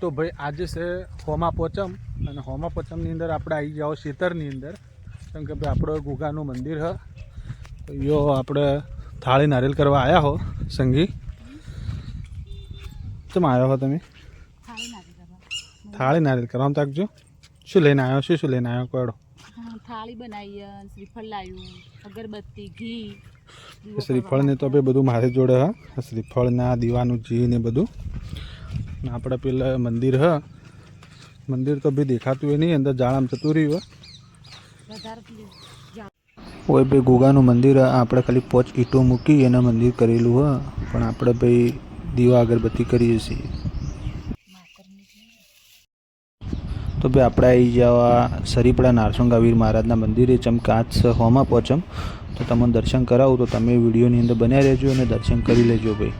તો ભાઈ આજે છે હોમા પોચમ અને હોમા પોચમની અંદર આપણે આવી જાઓ શીતરની અંદર. કેમ કે ભાઈ આપણો ગુગાનું મંદિર હ. તો યો આપણે થાળી નારિયેલ કરવા આવ્યા હો સંગી. કેમ આવ્યા હો તમે? થાળી નારિયેલ કરવા. આમ તાકજો શું લઈને આવ્યો શું શું લઈને આવ્યો કોડો. થાળી બનાવી શ્રીફળ લાવ્યું અગરબત્તી ઘી દીવો શ્રીફળ ને તો આપણે બધું મારી જોડે હા. શ્રીફળના દીવાનું ઘી ને બધું. આપણે પેલા મંદિર હ. મંદિર તો ભાઈ દેખાતું હોય નહીં અંદર જાળામ જતું રહ્યું હોય ભાઈ ગોગાનું મંદિર આપણે ખાલી પોચ ઈંટો મૂકી એના મંદિર કરેલું હ. પણ આપણે ભાઈ દીવા અગરબત્તી કરીએ છીએ. તો ભાઈ આપણે આવી જવા સરીપડા નારસોંગા વીર મહારાજના મંદિરે ચમકાચ હોમાં પહોંચમ, તો તમને દર્શન કરાવું, તો તમે વિડીયોની અંદર બન્યા રહેજો અને દર્શન કરી લેજો ભાઈ.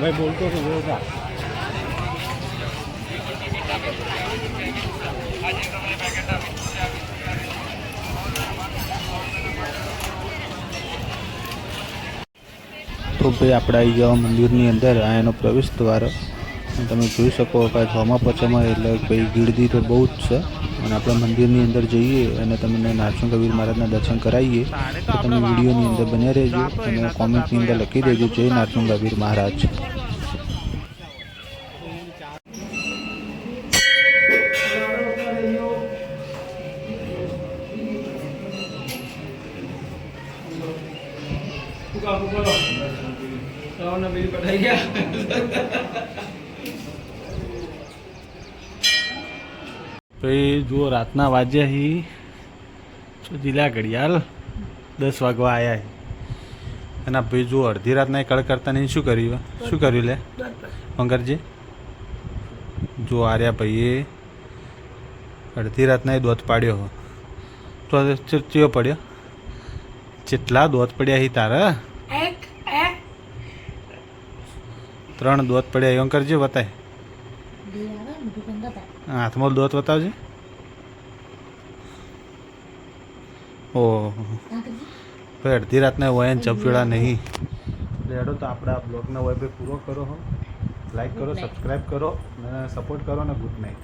ભાઈ, બોલતો તો ભાઈ આપણે આવી જવા મંદિરની અંદર આ એનો પ્રવેશ દ્વાર. તમે જોઈ શકો કે ધોમા પચામાં એટલે ભાઈ ગીરદી તો બહુ જ છે. અને આપણે મંદિરની અંદર જઈએ અને તમને નારસિંહ કબીર મહારાજના દર્શન કરાવીએ. તો તમે વિડીયોની અંદર બન્યા રહેજો. અને કોમેન્ટની અંદર લખી દેજો, જય નારસિંહ કબીર મહારાજ. ભાઈ જુઓ, રાતના વાજ્યા હી. તો જિલ્લા ઘડિયાળ દસ વાગવા આવ્યા એના ભાઈ જુઓ, અડધી રાતના એ કળ કરતા નહીં. શું કર્યું? શું કર્યું લે? પંકરજી જો આર્યા ભાઈએ અડધી રાતના એ દોત પાડ્યો તો હવે પડ્યો. જેટલા દોત પડ્યા હી તારા. ત્રણ દોત પડ્યા એવું કરજે બતાય. હાથમાં દોત બતાવજે. ઓ ભાઈ અડધી રાતના હોય ને ચપચડા નહીં. રેડો તો આપણા બ્લોગને હોય ભાઈ પૂરો કરો હો. લાઈક કરો સબસ્ક્રાઈબ કરો અને સપોર્ટ કરો ને ગુડ નાઇટ